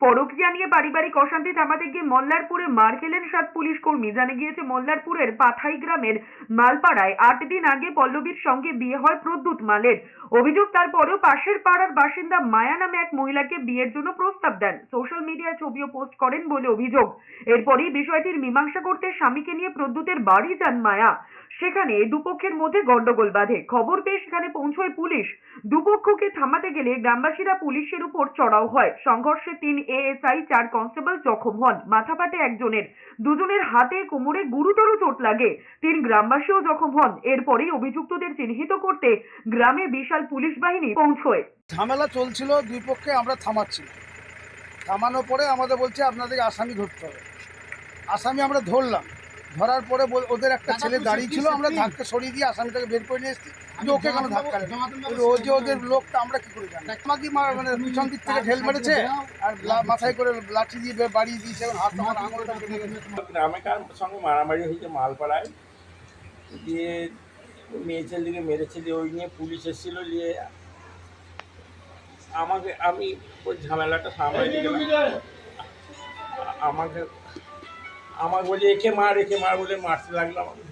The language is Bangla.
পরকীয়া নিয়ে পারিবারিক অশান্তি থামাতে গিয়ে মল্লারপুরে মার খেলেন সাত পুলিশ কর্মী। জানা গিয়েছে, মল্লারপুরের পাথাই গ্রামের মালপাড়ায় আট দিন আগে পল্লবীর সঙ্গে বিয়ে হয় প্রদ্যুৎ মালের। অভিযোগ তারপরেও পাশের পাড়ার বাসিন্দা মায়া নামে এক মহিলাকে বিয়ের জন্য প্রস্তাব দেন। সোশ্যাল মিডিয়ায় ছবিও পোস্ট করেন বলে অভিযোগ। এরপরই বিষয়টির মীমাংসা করতে স্বামীকে নিয়ে প্রদ্যুতের বাড়ি যান মায়া। সেখানে দুপক্ষের মধ্যে গন্ডগোল বাঁধে। খবর পেয়ে সেখানে পৌঁছয় পুলিশ। দুপক্ষকে থামাতে গেলে গ্রামবাসীরা পুলিশের উপর চড়াও হয়। সংঘর্ষে তিন এএসআই, চার কনস্টেবল জখম হন। মাথা ফাটে একজনের। দুজনের হাতে কোমরে গুরুতর চোট লাগে। তিন গ্রামবাসীও জখম হন। এরপরেই অভিযুক্তদের চিহ্নিত করতে গ্রামে বিশাল পুলিশ বাহিনী পৌঁছয়। ঝামেলা চলছিল, দুই পক্ষে আমরা থামাচ্ছি থামানোর পরে আমাদের বলছে আপনাদের আসামি ধরতে হবে। আসামি আমরা ধরলাম। ধরার পরে বল- ওদের একটা ছেলে দাঁড়িয়ে ছিল আমরা ধাক্কা সরিয়ে দিয়ে আসামিটাকে বের করে নিয়ে এসেছি। কিন্তু ওকে কেন ধাক্কা ও যে ওদের লোকটা আমরা কি করে জানি? মানে পিছন দিক থেকে ঢেল মেরেছে আর মাথায় করে লাঠি দিয়ে বাড়িয়ে দিয়েছে এবং হাত আমার আঙুলটা কেটে গেছে। গ্রামে সঙ্গে মারামারি হয়েছে মালপাড়ায়। দিয়ে মেয়ে ছেলেকে মেরেছে দিয়ে ওই নিয়ে পুলিশ এসেছিল দিয়ে আমাকে আমি ওই ঝামেলাটা আ- আমাকে আমার বলি একে মার একে মার বলে মারতে লাগল আমাকে।